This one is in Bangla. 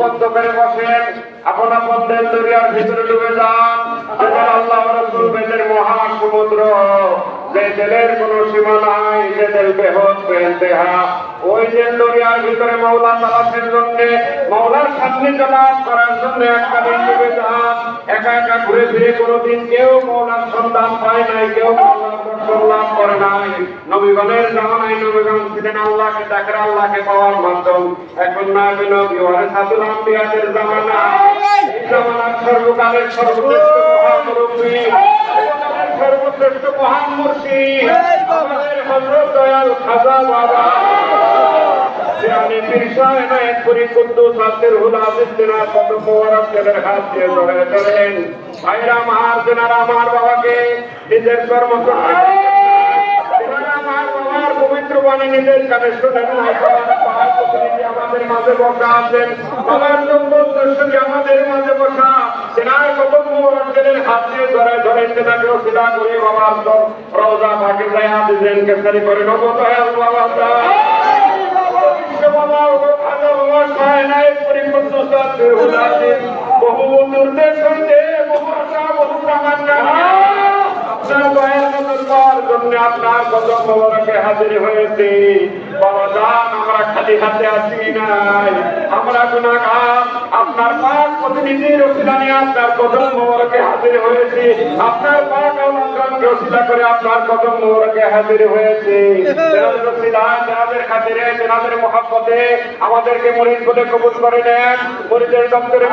বন্ধ করে বসেন, আপন আপন দেল দরিয়ার ভিতরে ডুবে যান। আল্লাহ রসুল বেদের মহাসমুদ্র, যে দেলের কোনো সীমা নাই যে দেল বেহত বেহা ওই যে দরিয়ার ভিতরে মৌলা তালাশের জন্য, মৌলার সান্নিধ্য লাভ করার জন্য একটা দিন ডুবে যান। একা একা ঘুরে ফিরে কোনোদিন কেউ মৌলার সন্ধান পায় নাই, কেউ লাভ করে নাই। নবীগণের জামানায় নবীগণ ছিলেন আল্লাহকে ডাকের আল্লাহকে পাওয়ার মাধ্যম এখন না পেল বিহারে সাধুল আম্বিয়াদের জামানা। এই জামানার সর্বকালের সর্বশ্রেষ্ঠ মহামুরব্বী সর্বশ্রেষ্ঠ মহান আমাদের হযরত দয়াল খাজা বাবা। আমি পিরসায় নায়ক করি কুদ্দুস আব্দুল হুল আজিজ দিনার কত মোবারক ছেলের হাত দিয়ে ধরে ধরেন ভাইরা আমার দিনার আমার বাবাকে নিজের বাবার প্রতিনিধি আমাদের মাঝে বসা তেনার কত মোবারকের হাত দিয়ে ধরে ধরে তেনাকে সিধা করে বাবার সব রওজা পাকে যায় দিলেন কেসারি করে নব দয়াল বাবা বাবা বাবা বহু হইতে বহু আশা বহু কামান্না আপনার দয়ার কদম মোবারকে হাজির আমরা খালি হাতে আছি নাই। আমরা গুনাহগার, আপনার পাক আপনার কদম মোবারকে হাজির হয়েছে। আপনার পাক করে আপনার কদম মোবারকে হাজির হয়েছে। রসিলা খাতিরে তেনাদের মহাব্বতে আমাদেরকে মরিদ বলে কবুল করে নেন। মরিদের দপ্তরে